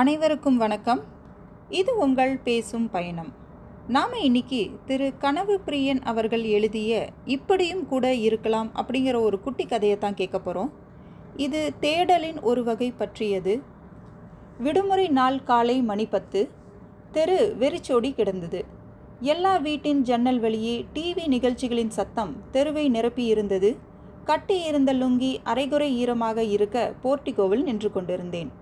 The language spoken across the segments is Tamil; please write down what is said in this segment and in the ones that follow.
அனைவருக்கும் வணக்கம். இது உங்கள் பேசும் பயணம். நாம் இன்னைக்கு திரு கனவு பிரியன் அவர்கள் எழுதிய இப்படியும் கூட இருக்கலாம் அப்படிங்கிற ஒரு குட்டி கதையை தான் கேட்க போகிறோம் இது தேடலின் ஒரு வகை பற்றியது. விடுமுறை நாள் காலை மணி பத்து தெரு வெறிச்சோடி கிடந்தது. எல்லா வீட்டின் ஜன்னல் வழியே டிவி நிகழ்ச்சிகளின் சத்தம் தெருவை நிரப்பி இருந்தது. கட்டியிருந்த லுங்கி அரைகுறை ஈரமாக இருக்க போர்ட்டிகோவில் நின்று கொண்டிருந்தேன்.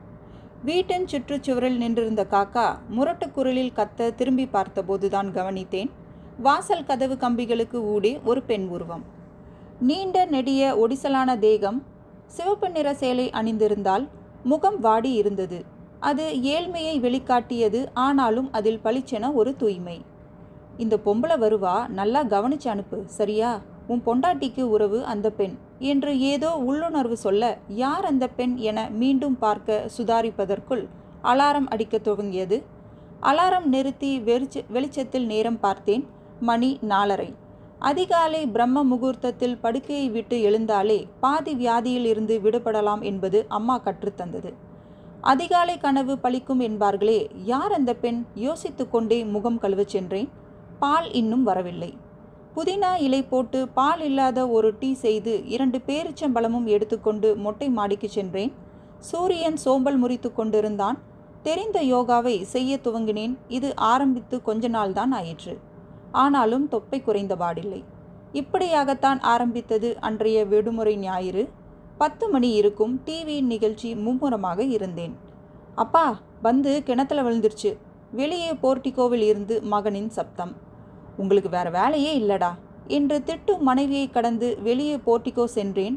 வீட்டின் சுற்றுச்சுவரில் நின்றிருந்த காக்கா முரட்டு குரலில் கத்த திரும்பி பார்த்தபோதுதான் கவனித்தேன். வாசல் கதவு கம்பிகளுக்கு ஊடே ஒரு பெண் உருவம். நீண்ட நெடிய ஒடிசலான தேகம் சிவப்பு நிற சேலை அணிந்திருந்தால் முகம் வாடி இருந்தது. அது ஏழ்மையை வெளிக்காட்டியது ஆனாலும் அதில் பளிச்சென ஒரு தூய்மை. இந்த பொம்பளை வருவா? நல்லா கவனிச்சு அனுப்பு சரியா? உன் பொண்டாட்டிக்கு உறவு அந்த பெண் என்று ஏதோ உள்ளுணர்வு சொல்ல யார் அந்த பெண் என மீண்டும் பார்க்க சுதாரிப்பதற்குள் அலாரம் அடிக்கத் துவங்கியது. அலாரம் நிறுத்தி வெறிச்ச வெளிச்சத்தில் நேரம் பார்த்தேன். மணி நாலரை. அதிகாலை பிரம்ம முகூர்த்தத்தில் படுக்கையை விட்டு எழுந்தாலே பாதி வியாதியில் இருந்து விடுபடலாம் என்பது அம்மா கற்றுத்தந்தது அதிகாலை கனவு பழிக்கும் என்பார்களே யார் அந்த பெண்? யோசித்து கொண்டே முகம் கழுவச் சென்றேன். பால் இன்னும் வரவில்லை. புதினா இலை போட்டு பால் இல்லாத ஒரு டீ செய்து இரண்டு பேரிச்சம்பழமும் எடுத்துக்கொண்டு மொட்டை மாடிக்கு சென்றேன். சூரியன் சோம்பல் முறித்து கொண்டிருந்தான். தெரிந்த யோகாவை செய்ய துவங்கினேன். இது ஆரம்பித்து கொஞ்ச நாள்தான் ஆயிற்று. ஆனாலும் தொப்பை குறைந்தபாடில்லை இப்படியாகத்தான் ஆரம்பித்தது அன்றைய விடுமுறை ஞாயிறு. பத்து மணி இருக்கும் டிவியின் நிகழ்ச்சி மும்முரமாக இருந்தேன். அப்பா வந்து கிணத்துல விழுந்துருச்சு. வெளியே போர்டிகோவில் இருந்து மகனின் சப்தம். உங்களுக்கு வேற வேலையே இல்லடா என்று திட்டும் மனைவியை கடந்து வெளியே போர்ட்டிகோ சென்றேன்.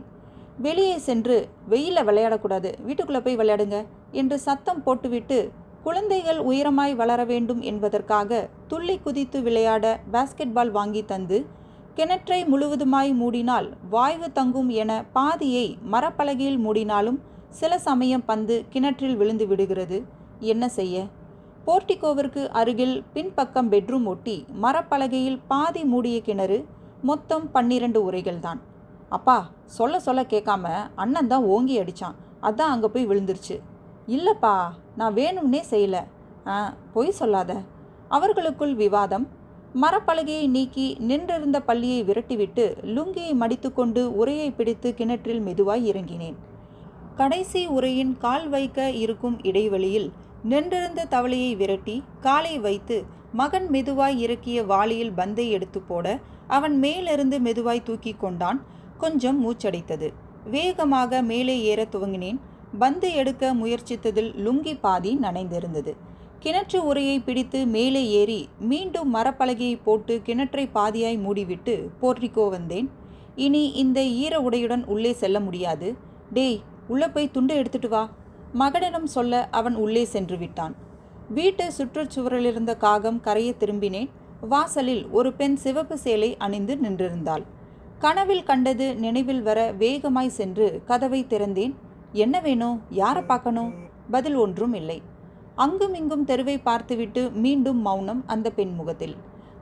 வெளியே சென்று வெயில விளையாடக்கூடாது. வீட்டுக்குள்ளே போய் விளையாடுங்க என்று சத்தம் போட்டுவிட்டு குழந்தைகள் உயரமாய் வளர வேண்டும் என்பதற்காக துள்ளி குதித்து விளையாட பேஸ்கெட்பால் வாங்கி தந்து கிணற்றை முழுவதுமாய் மூடினால் வாய்வு தங்கும் என பாதியை மரப்பலகையில் மூடினாலும் சில சமயம் பந்து கிணற்றில் விழுந்து விடுகிறது. என்ன செய்ய? போர்டிகோவிற்கு அருகில் பின்பக்கம் பெட்ரூம் ஒட்டி மரப்பலகையில் பாதி மூடிய கிணறு மொத்தம் பன்னிரண்டு உரைகள் தான் அப்பா சொல்ல சொல்ல கேட்காம அண்ணன் தான் ஓங்கி அடித்தான் அதான் அங்கே போய் விழுந்துருச்சு. இல்லைப்பா நான் வேணும்னே செய்யலை. ஆ பொய் சொல்லாத. அவர்களுக்குள் விவாதம். மரப்பலகையை நீக்கி நின்றிருந்த பள்ளியை விரட்டிவிட்டு லுங்கியை மடித்துக்கொண்டு உரையை பிடித்து கிணற்றில் மெதுவாய் இறங்கினேன். கடைசி உரையின் கால் வைக்க இருக்கும் இடைவெளியில் நின்றிருந்த தவளையை விரட்டி காலை வைத்து மகன் மெதுவாய் இறக்கிய வாளியில் பந்தை எடுத்து போட அவன் மேலிருந்து மெதுவாய் தூக்கி கொண்டான். கொஞ்சம் மூச்சடைத்தது. வேகமாக மேலே ஏற துவங்கினேன். பந்து எடுக்க முயற்சித்ததில் லுங்கி பாதி நனைந்திருந்தது. கிணற்று உரையை பிடித்து மேலே ஏறி மீண்டும் மரப்பலகையை போட்டு கிணற்றை பாதியாய் மூடிவிட்டு போர்ட்டிக்கோ வந்தேன். இனி இந்த ஈர உடையுடன் உள்ளே செல்ல முடியாது. டேய் உள்ளே போய் துண்டை எடுத்துட்டு வா. மகனிடம் சொல்ல அவன் உள்ளே சென்று விட்டான். வீட்டு சுற்றுச்சுவரிலிருந்த காகம் கரையை திரும்பினேன். வாசலில் ஒரு பெண் சிவப்பு சேலை அணிந்து நின்றிருந்தாள். கனவில் கண்டது நினைவில் வர வேகமாய் சென்று கதவை திறந்தேன். என்ன வேணும் யாரை பார்க்கணும்? பதில் ஒன்றும் இல்லை. அங்கும் இங்கும் தெருவை பார்த்துவிட்டு மீண்டும் மௌனம் அந்த பெண் முகத்தில்.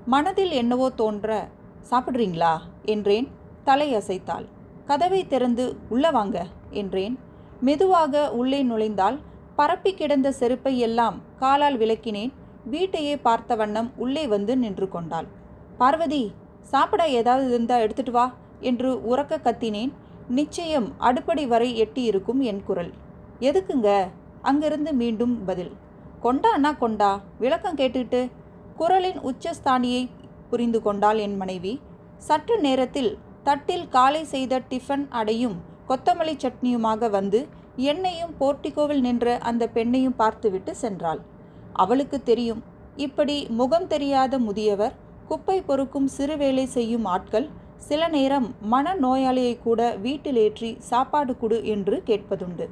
மனதில் என்னவோ தோன்ற சாப்பிட்றீங்களா? என்றேன். தலை அசைத்தாள். கதவை திறந்து உள்ள வாங்க என்றேன். மெதுவாக உள்ளே நுழைந்தால் பரப்பி கிடந்த செருப்பை எல்லாம் காலால் விளக்கினேன். வீட்டையே பார்த்த வண்ணம் உள்ளே வந்து நின்று கொண்டாள். பார்வதி சாப்பிட ஏதாவது இருந்தால் எடுத்துட்டு வா என்று உறக்க கத்தினேன். நிச்சயம் அடுப்படி வரை எட்டி இருக்கும் என் குரல். எதுக்குங்க? அங்கிருந்து மீண்டும் பதில். கொண்டான்னா கொண்டா விளக்கம் கேட்டுட்டு குரலின் உச்சஸ்தானியை புரிந்து கொண்டாள் என் மனைவி. சற்று நேரத்தில் தட்டில் காலை செய்த டிஃபன் அடையும் கொத்தமல்லி சட்னியுமாக வந்து என்னையும் போர்ட்டிகோவில் நின்ற அந்த பெண்ணையும் பார்த்துவிட்டு சென்றாள். அவளுக்கு தெரியும் இப்படி முகம் தெரியாத முதியவர் குப்பை பொறுக்கும் சிறு வேலை செய்யும் ஆட்கள் சில நேரம் மன நோயாளியை கூட வீட்டில் ஏற்றி சாப்பாடு கொடு என்று கேட்பதுண்டு.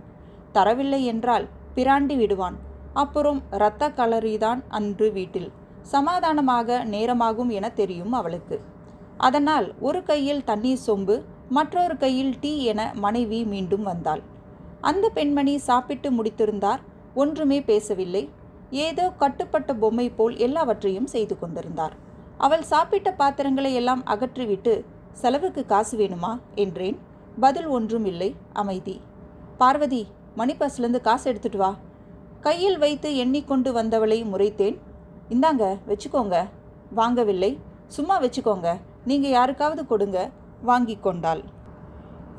தரவில்லை என்றால் பிராண்டி விடுவான். அப்புறம் இரத்த கலரிதான் அன்று வீட்டில். சமாதானமாக நேரமாகும் என தெரியும் அவளுக்கு. அதனால் ஒரு கையில் தண்ணீர் சொம்பு மற்றொரு கையில் டீ என மனைவி மீண்டும் வந்தாள். அந்த பெண்மணி சாப்பிட்டு முடித்திருந்தார். ஒன்றுமே பேசவில்லை. ஏதோ கட்டுப்பட்ட பொம்மை போல் எல்லாவற்றையும் செய்து கொண்டிருந்தார். அவள் சாப்பிட்ட பாத்திரங்களை எல்லாம் அகற்றிவிட்டு செலவுக்கு காசு வேணுமா? என்றேன். பதில் ஒன்றும் இல்லை அமைதி. பார்வதி மணி பஸ்லேருந்து காசு எடுத்துட்டு வா. கையில் வைத்து எண்ணிக்கொண்டு வந்தவளை முறைத்தேன். இந்தாங்க வச்சுக்கோங்க. வாங்கவில்லை. சும்மா வச்சுக்கோங்க. நீங்கள் யாருக்காவது கொடுங்க வாங்கி கொண்டாள்.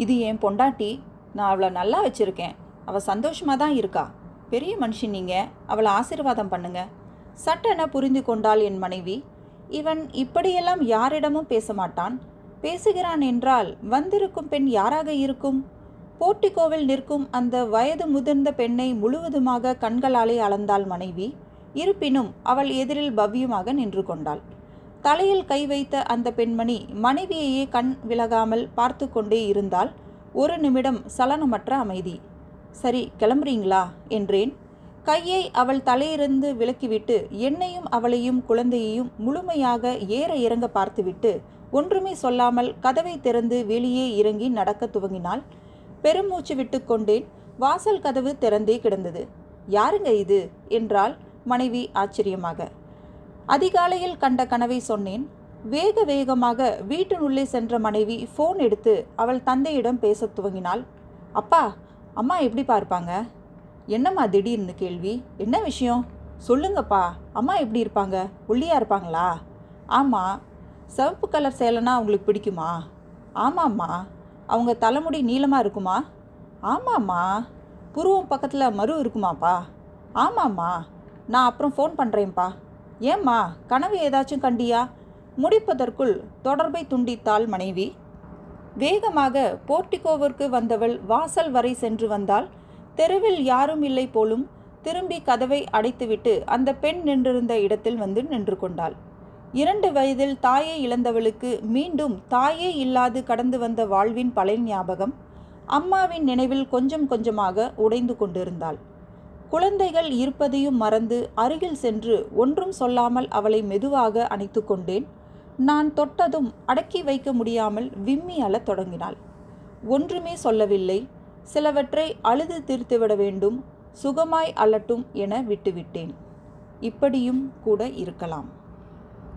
இது என் பொண்டாட்டி நான் அவளை நல்லா வச்சுருக்கேன். அவள் சந்தோஷமாக தான் இருக்கா. பெரிய மனுஷி நீங்கள் அவளை ஆசீர்வாதம் பண்ணுங்க. சட்டென புரிந்து கொண்டாள் என் மனைவி. இவன் இப்படியெல்லாம் யாரிடமும் பேச மாட்டான். பேசுகிறான் என்றால் வந்திருக்கும் பெண் யாராக இருக்கும்? போர்ட்டிகோவில் நிற்கும் அந்த வயது முதிர்ந்த பெண்ணை முழுவதுமாக கண்களாலே அளந்தாள் மனைவி. இருப்பினும் அவள் எதிரில் பவ்யமாக நின்று கொண்டாள். தலையில் கை வைத்த அந்த பெண்மணி மனைவியையே கண் விலகாமல் பார்த்து கொண்டே இருந்தால் ஒரு நிமிடம் சலனமற்ற அமைதி. சரி கிளம்புறீங்களா? என்றேன். கையை அவள் தலையிருந்து விலக்கிவிட்டு என்னையும் அவளையும் குழந்தையையும் முழுமையாக ஏற இறங்க பார்த்துவிட்டு ஒன்றுமே சொல்லாமல் கதவை திறந்து வெளியே இறங்கி நடக்க துவங்கினாள். பெருமூச்சு விட்டுக்கொண்டேன் வாசல் கதவு திறந்தே கிடந்தது. யாருங்க இது? என்றால் மனைவி ஆச்சரியமாக. அதிகாலையில் கண்ட கனவை சொன்னேன். வேக வேகமாக வீட்டினுள்ளே சென்ற மனைவி ஃபோன் எடுத்து அவள் தந்தையிடம் பேசத் துவங்கினாள். அப்பா அம்மா எப்படி பார்ப்பாங்க? என்னம்மா திடீர்னு கேள்வி? என்ன விஷயம்? சொல்லுங்கப்பா அம்மா எப்படி இருப்பாங்க? ஒல்லியாக இருப்பாங்களா? ஆமாம் சிவப்பு கலர் சேலைனா அவங்களுக்கு பிடிக்குமா? ஆமாம்மா. அவங்க தலைமுடி நீளமாக இருக்குமா? ஆமாம்மா. புருவம் பக்கத்தில் மரு இருக்குமாப்பா? ஆமாம்மா. நான் அப்புறம் ஃபோன் பண்ணுறேன்ப்பா ஏம்மா கனவு ஏதாச்சும் கண்டியா? முடிப்பதற்குள் தொடர்பை துண்டித்தாள் மனைவி. வேகமாக போர்ட்டிகோவிற்கு வந்தவள் வாசல் வரை சென்று வந்தால் தெருவில் யாரும் இல்லை போலும் திரும்பி கதவை அடைத்துவிட்டு அந்த பெண் நின்றிருந்த இடத்தில் வந்து நின்று கொண்டாள். இரண்டு வயதில் தாயை இழந்தவளுக்கு மீண்டும் தாயே இல்லாது கடந்து வந்த வாழ்வின் பழைய ஞாபகம் அம்மாவின் நினைவில் கொஞ்சம் கொஞ்சமாக உடைந்து கொண்டிருந்தாள். குழந்தைகள் இருப்பதையும் மறந்து அருகில் சென்று ஒன்றும் சொல்லாமல் அவளை மெதுவாக அணைத்து கொண்டேன். நான் தொட்டதும் அடக்கி வைக்க முடியாமல் விம்மி அழத் தொடங்கினாள். ஒன்றுமே சொல்லவில்லை. சிலவற்றை அழுது தீர்த்துவிட வேண்டும். சுகமாய் அலட்டும் என விட்டுவிட்டேன். இப்படியும் கூட இருக்கலாம்.